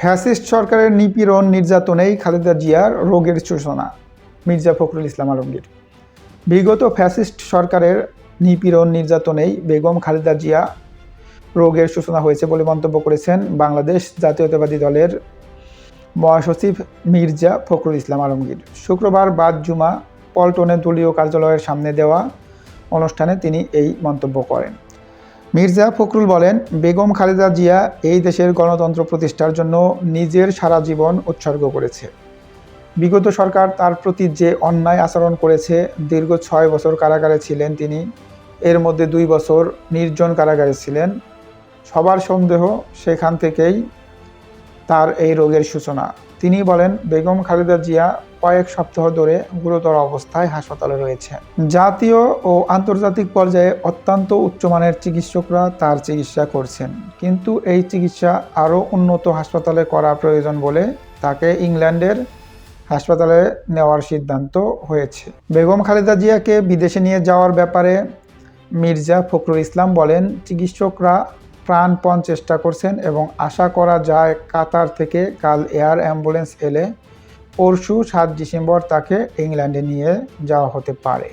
Fascist সরকারের নিপীড়ন, নির্যাতনেই খালেদা জিয়ার রোগের সূচনা, মির্জা ফখরুল ইসলাম আলমগীর। বিগত ফ্যাসিস্ট সরকারের নিপীড়ন, নির্যাতনেই বেগম খালেদা জিয়া রোগের সূচনা হয়েছে বলে মন্তব্য করেছেন বাংলাদেশ জাতীয়তাবাদী দলের মহাসচিব মির্জা ফখরুল ইসলাম আলমগীর। শুক্রবার বাদ জুমা, পল্টনে দলীয় কার্যালয়ের সামনে দেওয়া অনুষ্ঠানে তিনি এই মন্তব্য করেন। মির্জা ফখরুল বলেন, বেগম খালেদা জিয়া এই দেশের গণতন্ত্র প্রতিষ্ঠার জন্য নিজের সারা জীবন উৎসর্গ করেছে। বিগত সরকার তার প্রতি যে অন্যায় আচরণ করেছে, দীর্ঘ ছয় বছর কারাগারে ছিলেন তিনি। এর মধ্যে দুই বছর নির্জন কারাগারে ছিলেন। সবার সন্দেহ সেখান থেকেই তার এই রোগের সূচনা। তিনি বলেন, বেগম খালেদা জিয়া কয়েক সপ্তাহ ধরে গুরুতর অবস্থায় হাসপাতালে রয়েছে। জাতীয় ও আন্তর্জাতিক পর্যায়ে অত্যন্ত উচ্চমানের চিকিৎসকরা তার চিকিৎসা করছেন। কিন্তু এই চিকিৎসা আরও উন্নত হাসপাতালে করা প্রয়োজন বলে তাকে ইংল্যান্ডের হাসপাতালে নেওয়ার সিদ্ধান্ত হয়েছে। বেগম খালেদা জিয়াকে বিদেশে নিয়ে যাওয়ার ব্যাপারে মির্জা ফখরুল ইসলাম বলেন, চিকিৎসকরা প্রাণপণ চেষ্টা করছেন এবং আশা করা যায় কাতার থেকে কাল এয়ার অ্যাম্বুলেন্স এলে পরশু সাত ডিসেম্বর তাকে ইংল্যান্ডে নিয়ে যাওয়া হতে পারে।